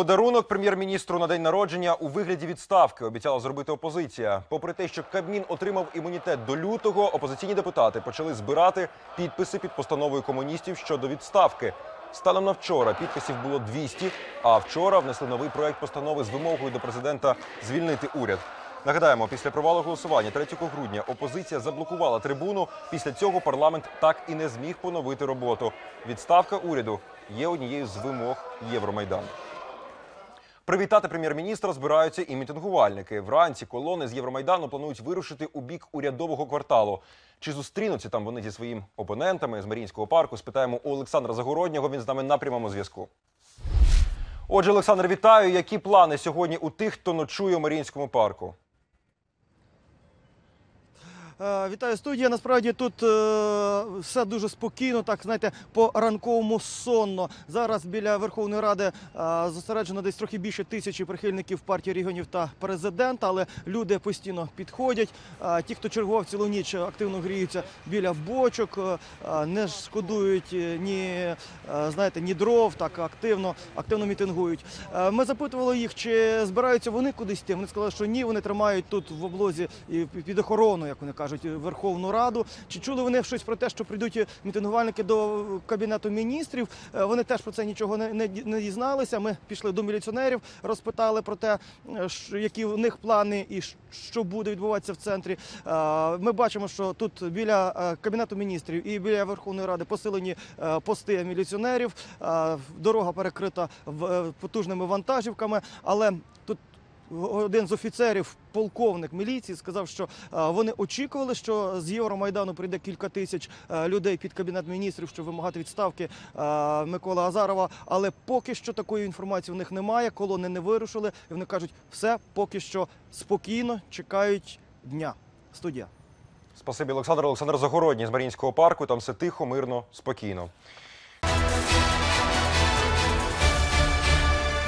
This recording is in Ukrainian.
Подарунок прем'єр-міністру на день народження у вигляді відставки обіцяла зробити опозиція. Попри те, що Кабмін отримав імунітет до лютого, опозиційні депутати почали збирати підписи під постановою комуністів щодо відставки. Станом на вчора підписів було 200, а вчора внесли новий проект постанови з вимогою до президента звільнити уряд. Нагадаємо, після провалу голосування 3 грудня опозиція заблокувала трибуну. Після цього парламент так і не зміг поновити роботу. Відставка уряду є однією з вимог Євромайдану. Привітати прем'єр-міністра збираються і мітингувальники. Вранці колони з Євромайдану планують вирушити у бік урядового кварталу. Чи зустрінуться там вони зі своїм опонентами з Марінського парку? Спитаємо у Олександра Загороднього. Він з нами на прямому зв'язку. Отже, Олександр, вітаю. Які плани сьогодні у тих, хто ночує у Марінському парку? Е, Вітаю студія. Насправді тут е, все дуже спокійно, так знаєте, по ранковому сонно. Зараз біля Верховної Ради е, зосереджено десь трохи більше тисячі прихильників партії регіонів та президента, але люди постійно підходять. Ті, хто чергував цілу ніч, активно гріються біля бочок, не шкодують ні знаєте, ні дров, так активно, активно мітингують. Ми запитували їх, чи збираються вони кудись йти. Вони сказали, що ні, вони тримають тут в облозі під охорону, як вони кажуть, Верховну Раду. Чи чули вони щось про те, що прийдуть мітингувальники до кабінету міністрів? Е, Вони теж про це нічого не, не, не дізналися. Ми пішли до міліціонерів, розпитали про те, е, які в них плани і що буде відбуватися в центрі. Е, Ми бачимо, що тут біля е, кабінету міністрів і біля Верховної Ради посилені е, пости міліціонерів. Е, Дорога перекрита е, потужними вантажівками, але тут один з офіцерів, полковник міліції, сказав, що е, вони очікували, що з Євромайдану прийде кілька тисяч е, людей під кабінет міністрів, щоб вимагати відставки е, Миколи Азарова. Але поки що такої інформації в них немає. Колони не вирушили. І вони кажуть, все поки що спокійно чекають дня. Студія. Спасибі, Олександр. Олександр Загородній з Маріїнського парку. Там все тихо, мирно, спокійно.